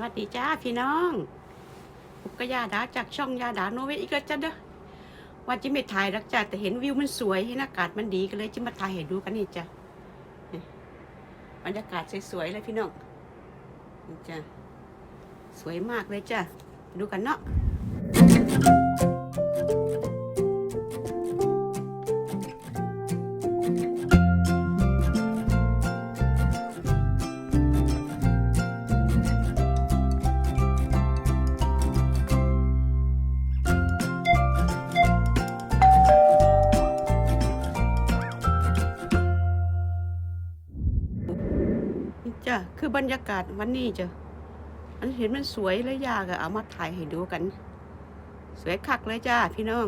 สวัสดีจ้าพี่น้องผมก็ยาดาจากช่องยาดาโนเวอีกแล้วจ้ะเด้อว่าจะไม่ถ่ายรักจ้าแต่เห็นวิวมันสวยเห็นอากาศมันดีก็เลยจะมาถ่ายให้ดูกันนี่จ้ะบรรยากาศสวยๆเลยพี่น้องนี่จ้ะสวยมากเลยจ้ะดูกันเนาะ คือบรรยากาศวันนี้จ้ะอันเห็นมันสวยเลยยากอะเอามาถ่ายให้ดูกัน สวยคักเลยจ้าพี่น้อง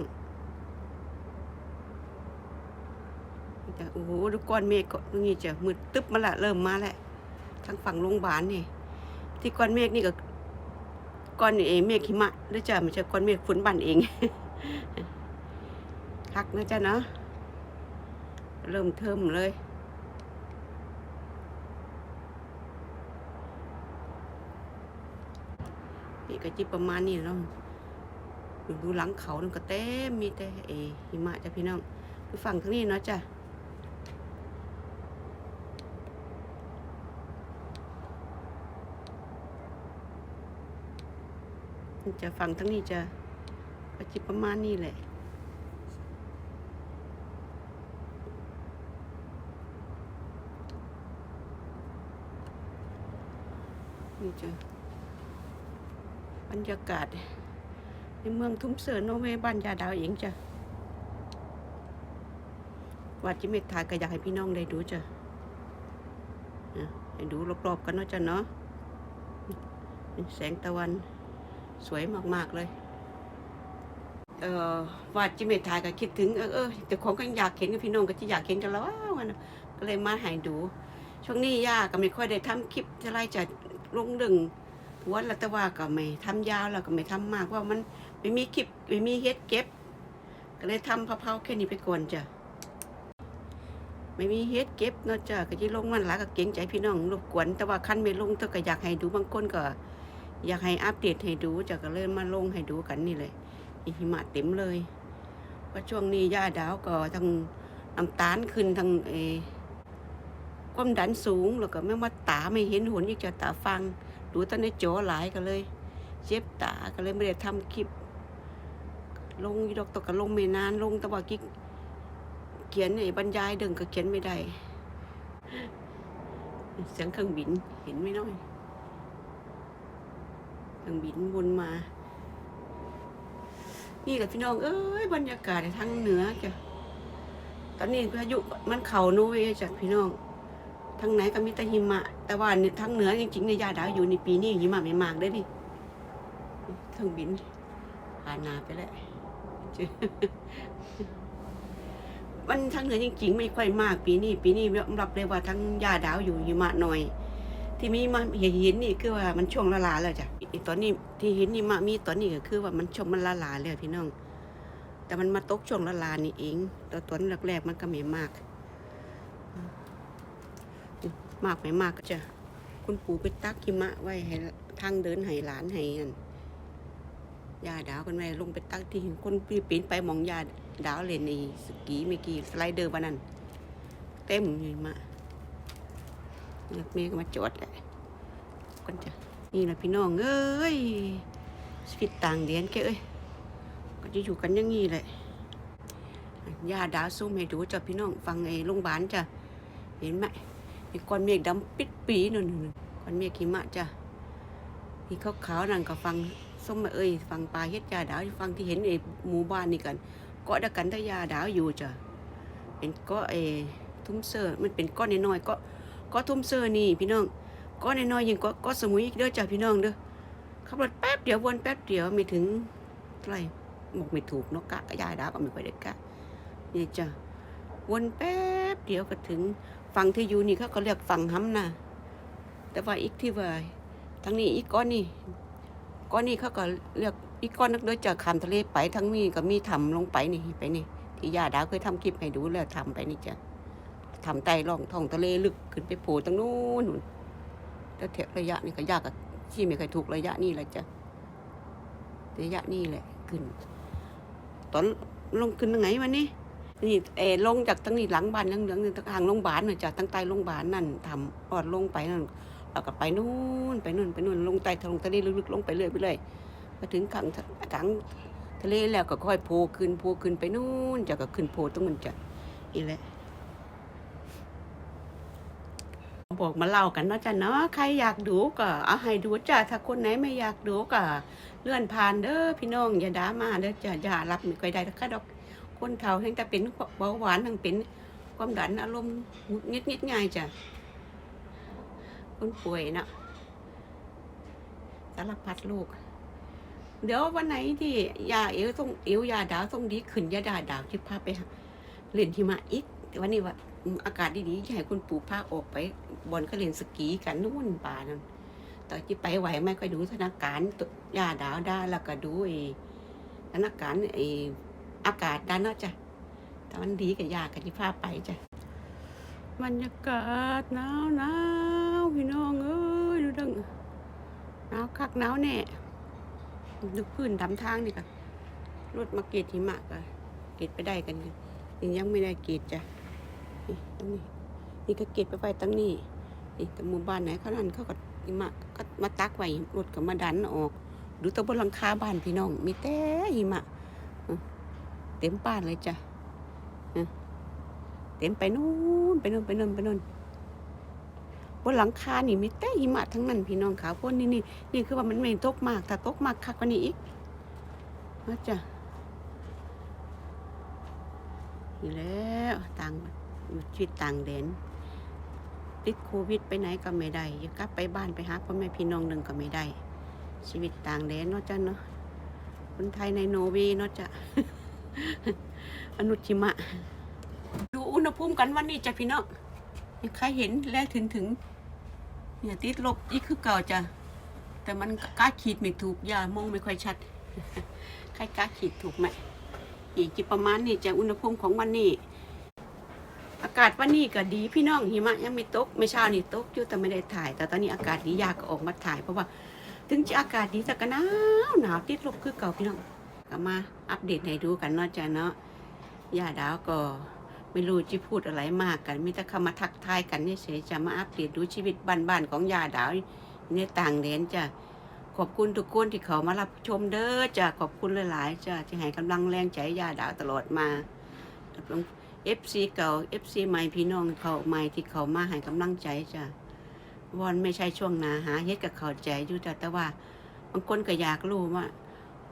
จ้ะโอ้โหดูก้อนเมฆก็นี่จ้ะมืดตึ๊บมาละเริ่มมาแล้วทางฝั่งโรงพยาบาลนี่ ที่ก้อนเมฆนี่ก็ก้อนเองเมฆหิมะด้วยจ้ะไม่ใช่ก้อนเมฆฝนบันเองคักนะจ้ะเนาะเริ่มเทิมเลย ก็จิประมาณนี้เนาะดูดูหลังเขานั่ก็เต็มมีแต่เอหิมะจ้ะพี่น้องไปฝั่งทางนี้เนาะจ้ะจะฝั่งทางนี้จะก็จิประมาณนี้แหละนี่จ้ะ บรรยากาศ ในเมืองทุ่มเสือโนอร์เวบ้านยาดาวเองจ้ะวัดจิเมทายก็อยากให้พี่น้องได้ดูจ้ะอะให้ดูรอบๆกันเนาะจ้ะเนาะแสงตะวันสวยมากๆเลย เอ่อวัดจิเมทายก็คิดถึงเออเออแต่ของก็อยากเห็นกับพี่น้องก็จะอยากเห็นกันแล้ววันน่ะก็เลยมาให้ดู ช่วงนี้ย่าก็ไม่ค่อยได้ทำคลิปจะไล่จะลงดึง หัวแล้วแต่ว่าก็ไม่ทำยาวแล้วก็ไม่ทำมากเพราะมันไม่มีคลิปไม่มีเฮ็ดเก็บ ก็เลยทำเพาๆแค่นี้ไปก่อนจ้ะไม่มีเฮ็ดเก็บเนาะจ้ะก็จะลงมันหลายก็เกรงใจพี่น้องรบกวน แต่ว่าคันไม่ลงเธอก็อยากให้ดูบางคนก็ อยากให้อัปเดตให้ดูจ้ะก็เลยมาลงให้ดูกันนี่เลยหิมะเต็มเลยเพราะช่วงนี้ย่าดาวก็ทั้งน้ำตาลขึ้นทั้งเอความดันสูงแล้วก็ไม่ว่าตาไม่เห็นหนอีกจะตาฟัง ดูตอนในจอหลายก็เลย เจ็บตาก็เลยไม่ได้ทำคลิป ลงดอกตกก็ลงไม่นานลงต่ว่ากิ๊กเขียนไอ้บรรยายเดิงก็เขียนไม่ได้ เสียงเครื่องบินเห็นไหมน้อยเครื่องบินวนมา นี่แหละพี่น้องเอ้ยบรรยากาศทางเหนือจ้ะตอนนี้พายุมันเข่าโนเวย์จ้ะพี่น้อง ทางไหนก็มีแต่หิมะ แต่ว่าเนี่ยทางเหนือจริงๆในยาดาวอยู่ในปีนี้หิมะไม่มากเลยดิเครื่องบินผ่านนาไปแล้วมันทางเหนือจริง ๆ ไม่ค่อยมาก ปีนี้ปีนี้ยอมรับเลยว่าทั้งยาดาวอยู่หิมะหน่อย ที่มีมาเห็นนี่คือว่ามันช่วงละลาแล้วจ้ะตอนนี้ที่เห็นนี่มามีตอนนี้ก็คือว่ามันช่วงมันละลาแล้วพี่น้อง แต่มันมาตกช่วงละลานี่เองแตอนตอนแรกๆมันก็ไม่มาก มากไม่มากก็จะคุณปู่ไปตักหิมะไว้ให้ทางเดินให้หลานให้นั่นยาดาวกันไว้ลงไปตักที่คนปีปีนไปมองยาดาวเล่นในสกีเมื่อกี้สไลเดอร์วันนั้น เต็มหิมะแล้วเมย์ก็มาจอดแหละกันจะนี่แหละพี่น้องเอ้ยชีวิตต่างเดียนแกเอ้ยก็จะอยู่กันอย่างนี้แหละยาดาวซูมให้ดูจ้ะพี่น้องฟังไอ้โรงพยาบาลจ้ะเห็นไหม มีก้อนเมฆดำปิดปีนั่นก้อนเมฆหิมะจ้ะนี่ขาวนั่นก็ฟังส้มมาเอ้ยฟังปลาเฮ็ดยาดาวฟังที่เห็นไอ้หมู่บ้านนี่กันเกาะดกันทยาดาวอยู่จ้ะเป็นเกาะไอ้ทุ่มเซอร์มันเป็นก้อนน้อยๆเกาะเกาะทุ่มเซอร์นี่พี่น้องก้อนน้อยๆยิงเกาะเกาะสมุยอีกเด้อจ้ะพี่น้องเด้อขับรถแป๊บเดียววนแป๊บเดียวไม่ถึงเท่าไหร่บอกไม่ถูกเนกกะยาดาวก็ไม่ค่อยได้กะนี่จ้ะวนแป๊บ เดียวก็ถึงฝั่งที่อยู่นี่เขาก็เรียกฝั่งห้ำนะแต่ว่าอีกที่ว่าทางนี้อีกก้อนนี่ก้อนนี้เขาก็เรียกอีกก้อนนักโดยจากขามทะเลไปทางนี้ก็มีทำลงไปนี่ไปนี่ที่ยาดาวเคยทำคลิปให้ดูแล้วทำไปนี่จ้ะทำไต่ล่องท้องทะเลลึกขึ้นไปโผล่ตรงนู้นนู่นแล้วเทระยะนี่ก็ยากกับชี้ไม่เคยถูกระยะนี้แหละจ้ะระยะนี้แหละขึ้น ตอนลงขึ้นยังไงวันนี้ นี่เอลงจากตั้งนี้หลังบ้านเหลืองๆนี่ทางโรงพยาบาลน่ะจ้ะตั้งใต้โรงพยาบาลนั่นทำออดลงไปนั่นเราก็ไปนู่นไปนู่นไปนู่นลงใต้ทะลงทะเลลึกๆลงไปเรื่อยไปเรื่อยมาถึงขังขังทะเลแล้วก็ค่อยโผล่ขึ้นโผล่ขึ้นไปนู่นจะก็ขึ้นโผล่ตรงนั้นจ้ะนี่แหละบอกมาเล่ากันเนาะจ้ะเนาะใครอยากดูก็เอาให้ดูจ้ะถ้าคนไหนไม่อยากดูก็เลื่อนผ่านเด้อพี่น้องอย่าด่ามาเด้อจ้ะอย่ารับไม่ค่อยได้ถ้าดอก คนเฒ่าทั้งแต่เป็นเบาหวานทั้งเป็นความดันอารมณ์งิดงิดง่ายจ้ะคนป่วยนะสารพัดโรคเดี๋ยววันไหนที่ยาเอวต้องเอวยาดาวต้องดีขึ้นยาดาดาวที่พาไปเล่นหิมะอีกแต่วันนี้ว่าอากาศดีๆให้คุณปู่พาออกไปบอนก็เล่นสกีกันนู่นป่านั่นแต่ที่ไปไหวไม่ค่อยดูสถานการณ์ยาดาวได้แล้วก็ดูไอ้สถานการณ์ไอ้ อากาศด้านเนาะจ้ะแต่มันดีกับยากันที่พาไปจ้ะบรรยากาศหนาวหนาวพี่น้องเอ้ยดูดังหนาวคักหนาวแน่ดูพื้นดำทางนี่ค่ะรถมาเกตหิมะก็เกตไปได้กันนี่ยังไม่ได้เกตจ้ะนี่นี้นี่ก็เก็บไปไว้ตั้งนี้นี่แต่หมู่บ้านไหนเขานั่นเขาก็มาก็มาตักไว้รถก็มาดันออก ดูตัวบนหลังคาบ้านพี่น้อง มีแต่หิมะ เต็มบ้านเลยจ้ะเต็มไปนู่นไปนู่นไปนู่นไปนู่นบนหลังคานี่มีแต่หิมะทั้งนั้นพี่น้องขาวพวกนี้นี่นี่คือว่ามันไม่ตกมากถ้าตกมากคักกว่านี้อีกนะจ้ะนี่แล้วต่างชีวิตต่างแดนติดโควิดไปไหนก็ไม่ได้ยกลับไปบ้านไปหาพ่อแม่พี่น้องหนึ่งก็ไม่ได้ ชีวิตต่างแดนเนาะจ้ะเนาะคนไทยในโนเวเนาะจ้ะ อนุชิมะ ดูอุณหภูมิกันวันนี้จ้ะพี่น้องยังใครเห็นแลถึงถึงเนี่ยติดลบอีกคือเก่าจ้ะแต่มันกล้าขีดไม่ถูกอย่ามองไม่ค่อยชัดใครกล้าขีดถูกไหมอีกจิประมาณนี้จะอุณหภูมิของวันนี้ อากาศวันนี้ก็ดีพี่น้องหิมะยังไม่ตกไม่เช้านี่ตกอยู่แต่ไม่ได้ถ่าย แต่ตอนนี้อากาศดีอยากก็ออกมาถ่ายเพราะว่า ถึงจะอากาศดีแต่ก็หนาวหนาวติดลบคือเก่าพี่น้อง ก็มาอัปเดตให้ดูกันเนาะจ้ะเนาะย่าดาวก็ไม่รู้จะพูดอะไรมากกันมีแต่คำมาทักทายกันเฉยๆจะมาอัปเดตดูชีวิตบ้านๆของย่าดาวในต่างแดนจ้ะขอบคุณทุกคนที่เขามารับชมเด้อจ้ะขอบคุณหลายๆจ้ะที่ให้กำลังแรงใจยาดาวตลอดมาเอฟซีเก่าเอฟซีใหม่พี่น้องเขาใหม่ที่เขามาให้กำลังใจจ้ะวอนไม่ใช่ช่วงหนาหาเฮ็ดกับเขาใจอยู่จ้ะแต่ว่าบางคนก็อยากรู้ว่า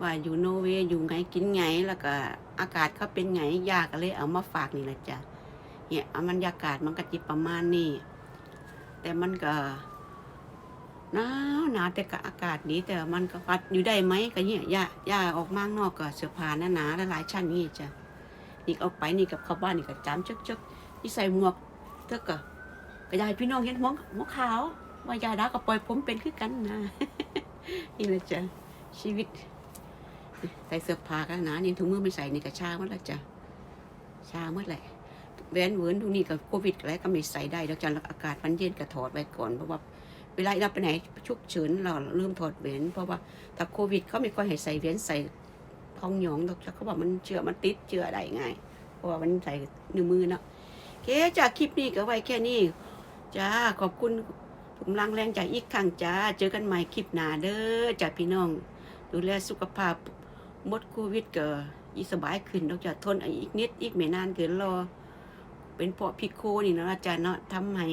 ว่าอยู่โนเวย์อยู่ไงกินไงแล้วก็อากาศเขาเป็นไงยากก็เลยเอามาฝากนี่แหละจ้ะเนี่ยเอามันอากาศมันก็จิประมาณนี้แต่มันก็หนาวหนาวแต่ก็อากาศดีแต่มันก็พัดอยู่ได้ไหมก็เนี่ยย่าย่าออกมางนอกก็เสื้อผ้าหนาหนาๆหลายชั้นนี่จ้ะนี่ออกไปนี่กับเข้าบ้านนี่ก็จามจกๆนี่ใส่หมวกเถอะก็ก็ยายพี่น้องเห็นหมวกหมวกขาว ว่ายาดาก็ปล่อยผมเป็นคือกันนะนี่แหละจ้ะชีวิต ใส่เสื้อผ้ากันนานี่ถุงมือไม่ใส่นี่ก็ชาหมดแล้วจ้ะชาหมดแหละแหวนเวินดูนี่กับโควิดอะไรก็ไม่ใส่ได้แล้วจ้ะอากาศมันเย็นก็ถอดไว้ก่อนเพราะว่าเวลาเราไปไหนฉุกเฉินเราลืมถอดแหวนเพราะว่าถ้าโควิดเขาไม่ค่อยให้ใส่แหวนใส่ทองหยองดอกจ้ะเขาบอกมันเชื้อมันติดเชื้อได้ง่ายเพราะว่ามันใส่นิ้วมือเนาะเคจ้าคลิปนี้ก็ไว้แค่นี้จ้าขอบคุณกำลังแรงใจอีกครั้งจ้าเจอกันใหม่คลิปหน้าเด้อจ้าพี่น้อง ดูแลสุขภาพ หมดโควิดก็อีสบายขึ้นดอกจ้าทนอีกนิดอีกไม่นานเกินรอ เป็นเพราะพิโคนี่เนาะจ้าเนาะทำให้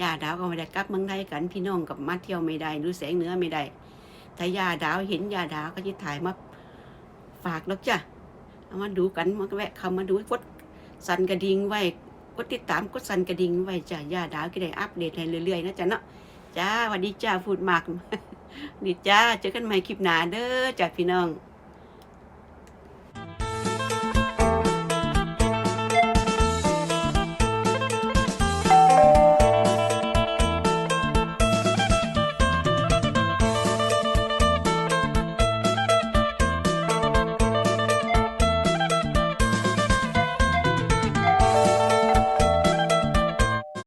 ยาดาวก็ไม่ได้กลับเมืองไทยกันพี่น้องกับมาเที่ยวไม่ได้ดูแสงเหนือไม่ได้ถ้ายาดาวเห็นยาดาวก็จะถ่ายมาฝากแล้วจ้ะเอามาดูกันมาแวะเข้ามาดูกดสั่นกระดิ่งไว้กดติดตามกดสั่นกระดิ่งไว้จ้ะยาดาวก็ได้อัปเดตให้เรื่อยๆนะจ้ะเนาะจ้าสวัสดีจ้าพูดมากดีจ้าเจอกันใหม่คลิปหน้าเด้อจ้าพี่น้อง